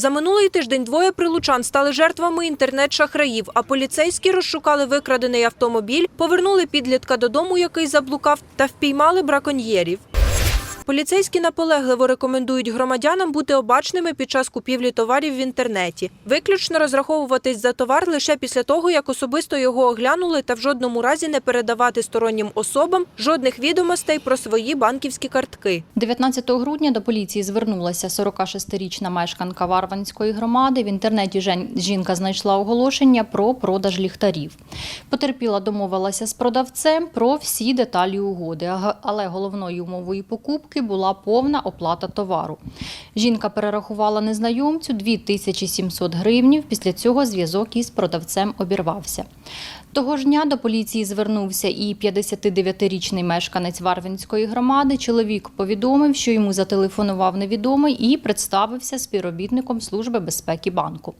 За минулий тиждень двоє прилучан стали жертвами інтернет-шахраїв, а поліцейські розшукали викрадений автомобіль, повернули підлітка додому, який заблукав, та впіймали браконьєрів. Поліцейські наполегливо рекомендують громадянам бути обачними під час купівлі товарів в інтернеті. Виключно розраховуватись за товар лише після того, як особисто його оглянули, та в жодному разі не передавати стороннім особам жодних відомостей про свої банківські картки. 19 грудня до поліції звернулася 46-річна мешканка Варванської громади. В інтернеті жінка знайшла оголошення про продаж ліхтарів. Потерпіла домовилася з продавцем про всі деталі угоди, але головною умовою покупки була повна оплата товару. Жінка перерахувала незнайомцю 2700 гривнів. Після цього зв'язок із продавцем обірвався. Того ж дня до поліції звернувся і 59-річний мешканець Варвинської громади. Чоловік повідомив, що йому зателефонував невідомий і представився співробітником Служби безпеки банку.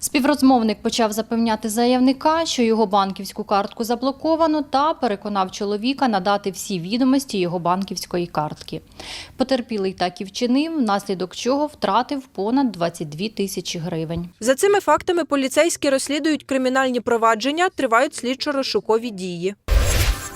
Співрозмовник почав запевняти заявника, що його банківську картку заблоковано, та переконав чоловіка надати всі відомості його банківської картки. Потерпілий так і вчинив, внаслідок чого втратив понад 22 тисячі гривень. За цими фактами поліцейські розслідують кримінальні провадження, тривають слідчо-розшукові дії.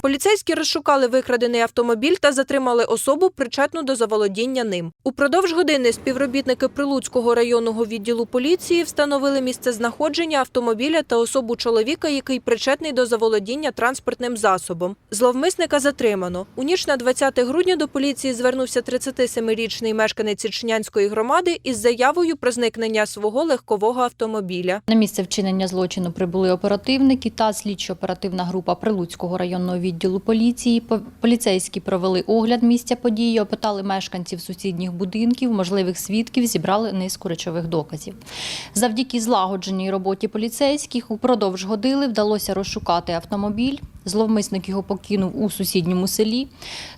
Поліцейські розшукали викрадений автомобіль та затримали особу, причетну до заволодіння ним. Упродовж години співробітники Прилуцького районного відділу поліції встановили місце знаходження автомобіля та особу чоловіка, який причетний до заволодіння транспортним засобом. Зловмисника затримано. У ніч на 20 грудня до поліції звернувся 37-річний мешканець Січнянської громади із заявою про зникнення свого легкового автомобіля. На місце вчинення злочину прибули оперативники та слідчо-оперативна група Прилуцького районного відділу поліції. Поліцейські провели огляд місця події, опитали мешканців сусідніх будинків, можливих свідків, зібрали низку речових доказів. Завдяки злагодженій роботі поліцейських упродовж години вдалося розшукати автомобіль. Зловмисник його покинув у сусідньому селі.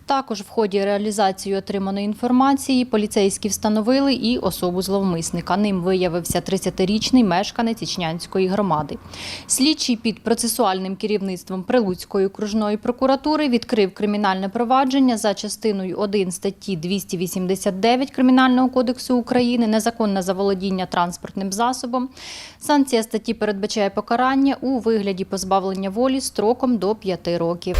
Також в ході реалізації отриманої інформації поліцейські встановили і особу зловмисника. Ним виявився 30-річний мешканець Ічнянської громади. Слідчий під процесуальним керівництвом Прилуцької окружної прокуратури відкрив кримінальне провадження за частиною 1 статті 289 Кримінального кодексу України незаконне заволодіння транспортним засобом. Санкція статті передбачає покарання у вигляді позбавлення волі строком до 5 років.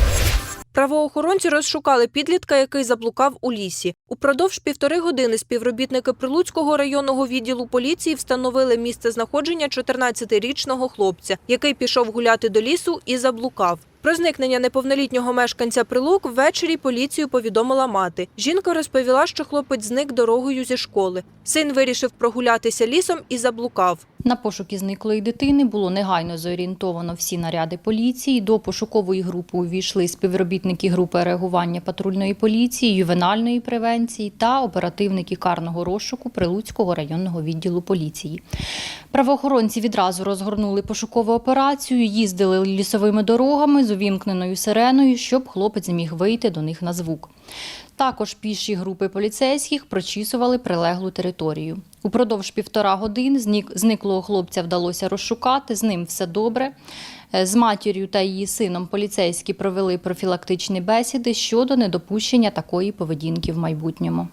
Правоохоронці розшукали підлітка, який заблукав у лісі. Упродовж півтори години співробітники Прилуцького районного відділу поліції встановили місце знаходження 14-річного хлопця, який пішов гуляти до лісу і заблукав. Про зникнення неповнолітнього мешканця Прилук ввечері поліцію повідомила мати. Жінка розповіла, що хлопець зник дорогою зі школи. Син вирішив прогулятися лісом і заблукав. На пошуки зниклої дитини було негайно зорієнтовано всі наряди поліції. До пошукової групи увійшли співробітники групи реагування патрульної поліції, ювенальної превенції та оперативники карного розшуку Прилуцького районного відділу поліції. Правоохоронці відразу розгорнули пошукову операцію, їздили лісовими дорогами увімкненою сиреною, щоб хлопець зміг вийти до них на звук. Також піші групи поліцейських прочісували прилеглу територію. Упродовж півтора годин зниклого хлопця вдалося розшукати, з ним все добре. Е, З матір'ю та її сином поліцейські провели профілактичні бесіди щодо недопущення такої поведінки в майбутньому.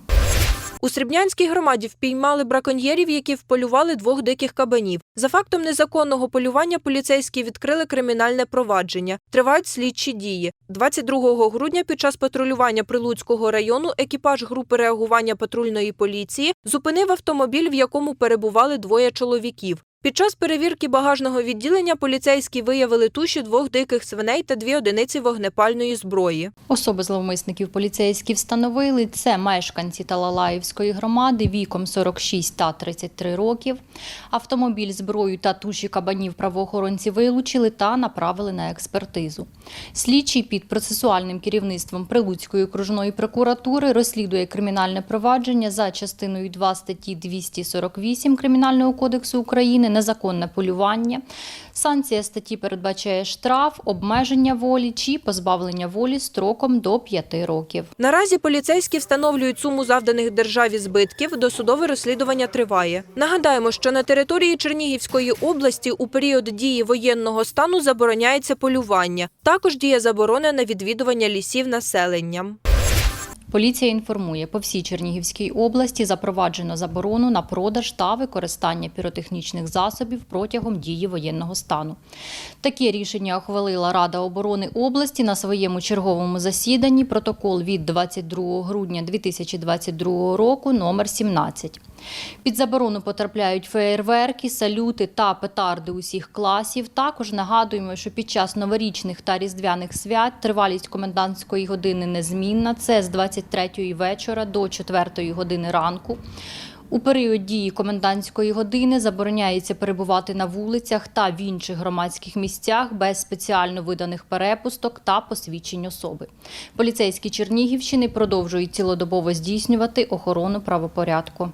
У Срібнянській громаді впіймали браконьєрів, які вполювали двох диких кабанів. За фактом незаконного полювання поліцейські відкрили кримінальне провадження. Тривають слідчі дії. 22 грудня під час патрулювання Прилуцького району екіпаж групи реагування патрульної поліції зупинив автомобіль, в якому перебували двоє чоловіків. Під час перевірки багажного відділення поліцейські виявили туші двох диких свиней та дві одиниці вогнепальної зброї. Особи зловмисників поліцейські встановили це мешканці Талалаївської громади віком 46 та 33 років. Автомобіль, зброю та туші кабанів правоохоронці вилучили та направили на експертизу. Слідчий під процесуальним керівництвом Прилуцької окружної прокуратури розслідує кримінальне провадження за частиною 2 статті 248 Кримінального кодексу України незаконне полювання. Санкція статті передбачає штраф, обмеження волі чи позбавлення волі строком до 5 років. Наразі поліцейські встановлюють суму завданих державі збитків. Досудове розслідування триває. Нагадаємо, що на території Чернігівської області у період дії воєнного стану забороняється полювання. Також діє заборона на відвідування лісів населенням. Поліція інформує, по всій Чернігівській області запроваджено заборону на продаж та використання піротехнічних засобів протягом дії воєнного стану. Таке рішення ухвалила Рада оборони області на своєму черговому засіданні. Протокол від 22 грудня 2022 року номер 17. Під заборону потрапляють феєрверки, салюти та петарди усіх класів. Також нагадуємо, що під час новорічних та різдвяних свят тривалість комендантської години незмінна. Це з 23 вечора до 4-ї години ранку. У період дії комендантської години забороняється перебувати на вулицях та в інших громадських місцях без спеціально виданих перепусток та посвідчень особи. Поліцейські Чернігівщини продовжують цілодобово здійснювати охорону правопорядку.